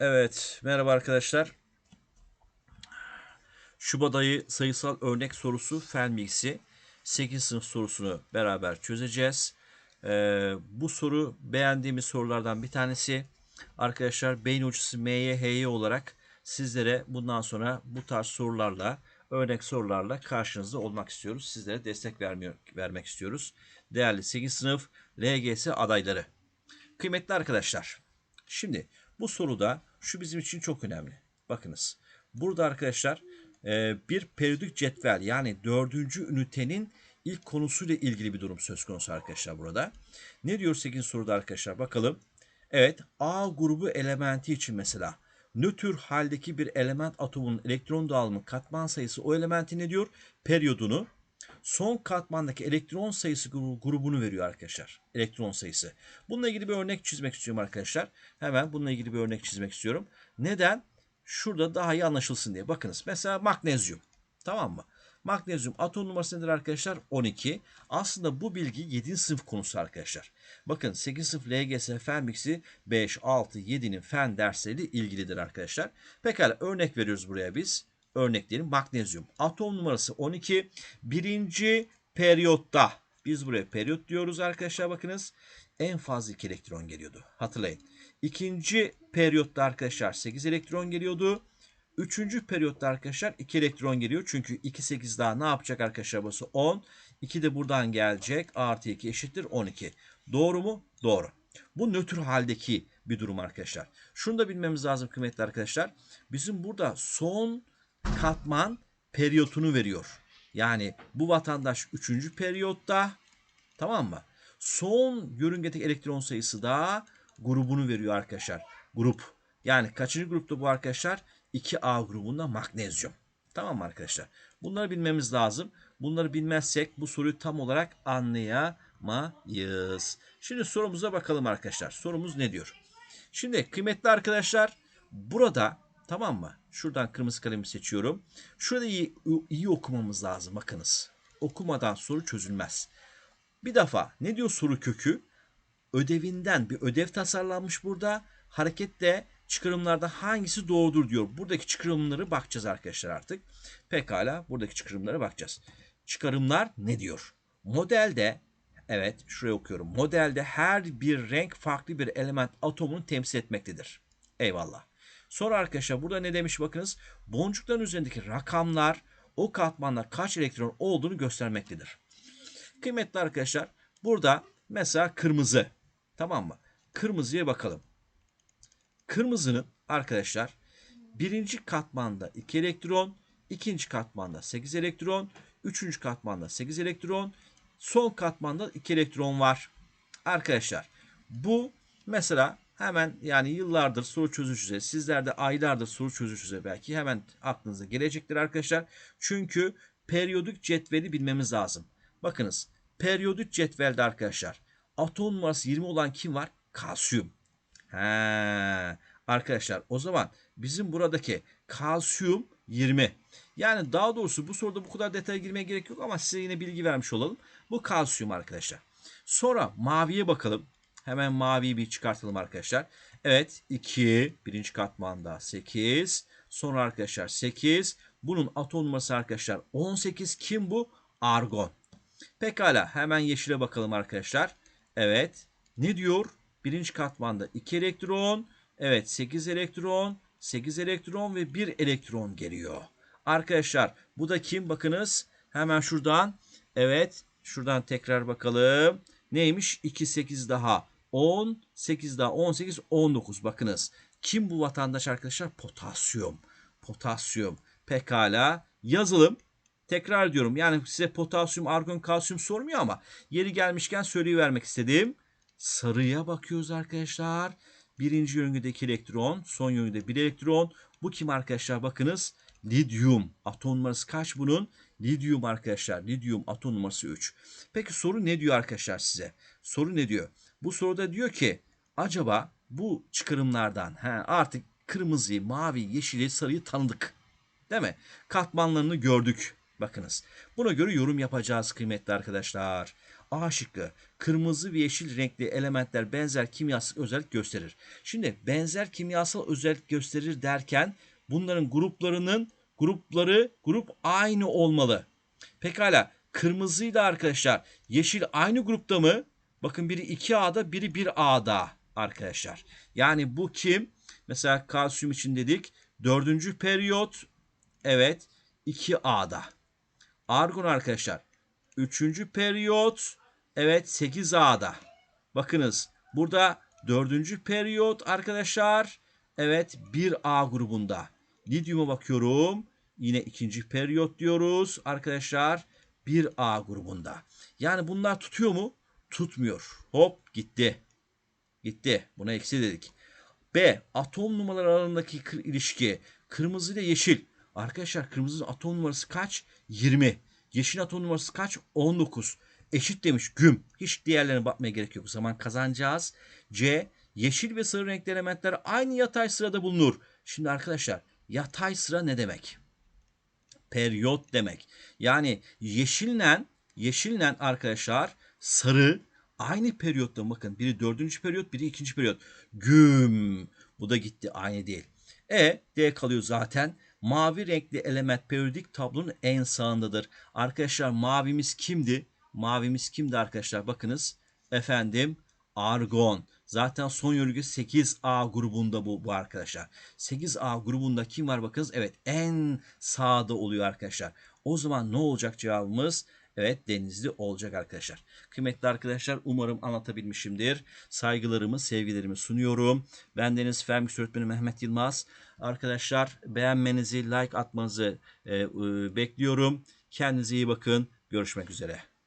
Evet, merhaba arkadaşlar. Şubat ayı sayısal örnek sorusu fen bilgisi 8 sınıf sorusunu beraber çözeceğiz. Ee, bu soru beğendiğimiz sorulardan bir tanesi. Arkadaşlar beyin hocası MYHY olarak sizlere bundan sonra bu tarz sorularla, örnek sorularla karşınızda olmak istiyoruz. Sizlere destek vermiyor, vermek istiyoruz. Değerli 8 sınıf LGS adayları. Kıymetli arkadaşlar, şimdi bu soruda şu bizim için çok önemli. Bakınız, burada arkadaşlar e, bir periyodik cetvel yani dördüncü ünitenin ilk konusuyla ilgili bir durum söz konusu arkadaşlar burada. Ne diyor 8. soruda arkadaşlar bakalım. Evet A grubu elementi için mesela nötr haldeki bir element atomunun elektron dağılımı katman sayısı o elementi ne diyor? Periyodunu son katmandaki elektron sayısı gru- grubunu veriyor arkadaşlar. Elektron sayısı. Bununla ilgili bir örnek çizmek istiyorum arkadaşlar. Hemen bununla ilgili bir örnek çizmek istiyorum. Neden? Şurada daha iyi anlaşılsın diye. Bakınız mesela magnezyum. Tamam mı? Magnezyum atom numarası nedir arkadaşlar? 12. Aslında bu bilgi 7. sınıf konusu arkadaşlar. Bakın 8 sınıf LGS fen bilgisi 5, 6, 7'nin fen dersleriyle ilgilidir arkadaşlar. Pekala örnek veriyoruz buraya biz. Örnek diyelim magnezyum. Atom numarası 12. Birinci periyotta. Biz buraya periyot diyoruz arkadaşlar bakınız. En fazla 2 elektron geliyordu. Hatırlayın. İkinci periyotta arkadaşlar 8 elektron geliyordu. Üçüncü periyotta arkadaşlar 2 elektron geliyor. Çünkü 2 8 daha ne yapacak arkadaşlar burası 10. 2 de buradan gelecek. Artı 2 eşittir 12. Doğru mu? Doğru. Bu nötr haldeki bir durum arkadaşlar. Şunu da bilmemiz lazım kıymetli arkadaşlar. Bizim burada son katman periyotunu veriyor. Yani bu vatandaş 3. periyotta tamam mı? Son yörüngedeki elektron sayısı da grubunu veriyor arkadaşlar. Grup. Yani kaçıncı grupta bu arkadaşlar? 2A grubunda magnezyum. Tamam mı arkadaşlar? Bunları bilmemiz lazım. Bunları bilmezsek bu soruyu tam olarak anlayamayız. Şimdi sorumuza bakalım arkadaşlar. Sorumuz ne diyor? Şimdi kıymetli arkadaşlar burada tamam mı? Şuradan kırmızı kalemi seçiyorum. Şurada iyi, iyi okumamız lazım. Bakınız. Okumadan soru çözülmez. Bir defa ne diyor soru kökü? Ödevinden bir ödev tasarlanmış burada. Hareketle çıkarımlarda hangisi doğrudur diyor. Buradaki çıkarımları bakacağız arkadaşlar artık. Pekala buradaki çıkarımlara bakacağız. Çıkarımlar ne diyor? Modelde evet şuraya okuyorum. Modelde her bir renk farklı bir element atomunu temsil etmektedir. Eyvallah. Sonra arkadaşlar burada ne demiş bakınız. Boncukların üzerindeki rakamlar o katmanda kaç elektron olduğunu göstermektedir. Kıymetli arkadaşlar burada mesela kırmızı tamam mı? Kırmızıya bakalım. Kırmızının arkadaşlar birinci katmanda 2 elektron, ikinci katmanda 8 elektron, üçüncü katmanda 8 elektron, son katmanda 2 elektron var. Arkadaşlar bu mesela hemen yani yıllardır soru çözüşüze, sizler de aylardır soru çözüşüze belki hemen aklınıza gelecektir arkadaşlar. Çünkü periyodik cetveli bilmemiz lazım. Bakınız periyodik cetvelde arkadaşlar atom numarası 20 olan kim var? Kalsiyum. He, arkadaşlar o zaman bizim buradaki kalsiyum 20. Yani daha doğrusu bu soruda bu kadar detaya girmeye gerek yok ama size yine bilgi vermiş olalım. Bu kalsiyum arkadaşlar. Sonra maviye bakalım. Hemen maviyi bir çıkartalım arkadaşlar. Evet 2 birinci katmanda 8. Sonra arkadaşlar 8. Bunun atom numarası arkadaşlar 18. Kim bu? Argon. Pekala hemen yeşile bakalım arkadaşlar. Evet ne diyor? Birinci katmanda 2 elektron. Evet 8 elektron. 8 elektron ve 1 elektron geliyor. Arkadaşlar bu da kim? Bakınız hemen şuradan. Evet şuradan tekrar bakalım. Neymiş? 2 8 daha 10 8 daha 18 19 bakınız. Kim bu vatandaş arkadaşlar? Potasyum. Potasyum. Pekala yazılım. Tekrar diyorum yani size potasyum, argon, kalsiyum sormuyor ama yeri gelmişken söyleyivermek istedim. Sarıya bakıyoruz arkadaşlar. Birinci yörüngedeki elektron, son yörüngede bir elektron. Bu kim arkadaşlar? Bakınız lityum. Atom numarası kaç bunun? Lityum arkadaşlar. Lityum atom numarası 3. Peki soru ne diyor arkadaşlar size? Soru ne diyor? Bu soruda diyor ki acaba bu çıkarımlardan he, artık kırmızıyı, mavi, yeşili, sarıyı tanıdık. Değil mi? Katmanlarını gördük. Bakınız. Buna göre yorum yapacağız kıymetli arkadaşlar. A şıkkı. Kırmızı ve yeşil renkli elementler benzer kimyasal özellik gösterir. Şimdi benzer kimyasal özellik gösterir derken bunların gruplarının grupları grup aynı olmalı. Pekala kırmızıyla arkadaşlar yeşil aynı grupta mı? Bakın biri 2A'da biri 1A'da arkadaşlar. Yani bu kim? Mesela kalsiyum için dedik. Dördüncü periyot evet 2A'da. Argon arkadaşlar. Üçüncü periyot evet 8A'da. Bakınız burada dördüncü periyot arkadaşlar evet 1A grubunda. Lityuma bakıyorum. Yine ikinci periyot diyoruz arkadaşlar. 1A grubunda. Yani bunlar tutuyor mu? Tutmuyor. Hop gitti. Gitti. Buna eksi dedik. B. Atom numaraları arasındaki ilişki. Kırmızı ile yeşil. Arkadaşlar kırmızının atom numarası kaç? 20. Yeşil atom numarası kaç? 19. Eşit demiş güm. Hiç diğerlerine bakmaya gerek yok. O zaman kazanacağız. C. Yeşil ve sarı renkli elementler aynı yatay sırada bulunur. Şimdi arkadaşlar yatay sıra ne demek? periyot demek. Yani yeşille yeşille arkadaşlar sarı aynı periyotta bakın biri dördüncü periyot biri ikinci periyot. Güm bu da gitti aynı değil. E D kalıyor zaten. Mavi renkli element periyodik tablonun en sağındadır. Arkadaşlar mavimiz kimdi? Mavimiz kimdi arkadaşlar? Bakınız efendim argon. Zaten son yörünge 8A grubunda bu, bu arkadaşlar. 8A grubunda kim var bakınız? Evet en sağda oluyor arkadaşlar. O zaman ne olacak cevabımız? Evet denizli olacak arkadaşlar. Kıymetli arkadaşlar umarım anlatabilmişimdir. Saygılarımı, sevgilerimi sunuyorum. Ben Deniz Fen Öğretmeni Mehmet Yılmaz. Arkadaşlar beğenmenizi, like atmanızı e, e, bekliyorum. Kendinize iyi bakın. Görüşmek üzere.